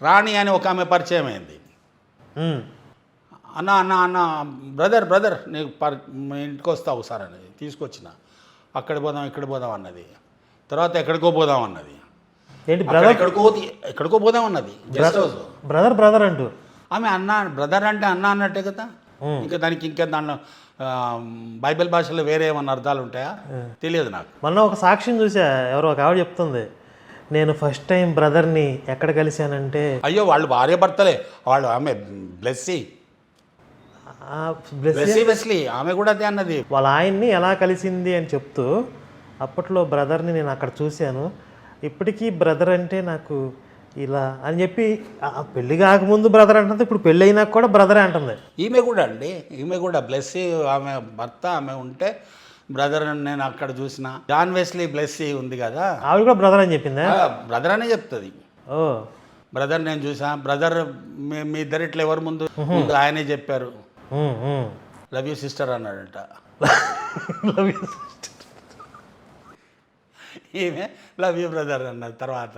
రాణి అని ఒక ఆమె పరిచయం అయింది. అన్న అన్న అన్న బ్రదర్ బ్రదర్ నీకు పర్ ఇంటికి వస్తావు సార్ అనేది తీసుకొచ్చిన. అక్కడ పోదాం ఇక్కడ పోదాం అన్నది. తర్వాత ఎక్కడికో పోదాం అన్నది. ఏంటి బ్రదర్? ఎక్కడికో ఎక్కడికో పోదాం అన్నది. గెస్ట్ హౌస్ బ్రదర్ బ్రదర్ అంటూ? ఆమె అన్న బ్రదర్ అంటే అన్న అన్నట్టే కదా. ఇంకా దానికి ఇంకా దాంట్లో ఆ, బైబిల్ భాషలో వేరే ఏమన్నా అర్థాలు ఉంటాయా? తెలియదు నాకు. మొన్న ఒక సాక్ష్యం చూసా ఎవరో ఒక ఆవిడ చెప్తుంది. నేను ఫస్ట్ టైం బ్రదర్ని ఎక్కడ కలిశానంటే అయ్యో వాళ్ళు భార్య భర్తలే. వాళ్ళు ఆమె బ్లెస్సీ ఆ బ్లెస్ బ్లెస్సీ వెస్లీ ఆమె కూడా అదే అన్నది. వాళ్ళ ఆయన్ని ఎలా కలిసింది అని చెప్తూ అప్పట్లో బ్రదర్ని నేను అక్కడ చూశాను. ఇప్పటికీ బ్రదర్ అంటే నాకు ఇలా అని చెప్పి ఆ పెళ్ళి కాకముందు బ్రదర్ అంటుంది ఇప్పుడు పెళ్ళి అయినాక కూడా బ్రదరే అంటుంది. ఈమె కూడా అండి. ఈమె కూడా బ్లెస్సీ ఆమె భర్త ఆమె ఉంటే బ్రదర్ నేను అక్కడ చూసిన. జాన్ వెస్లీ బ్లెస్సీ ఉంది కదా? ఆవిడ కూడా బ్రదర్ అని చెప్పిందా? బ్రదర్ అనే చెప్తుంది. ఓ. బ్రదర్ నేను చూసా బ్రదర్ మీ మీ ఇద్దరు ఇట్లా ఎవరు ముందు? ముందు ఆయనే చెప్పారు. లవ్ యూ సిస్టర్ అన్నాడట. Love you. ఈమె లవ్ యూ బ్రదర్ అన్నది తర్వాత.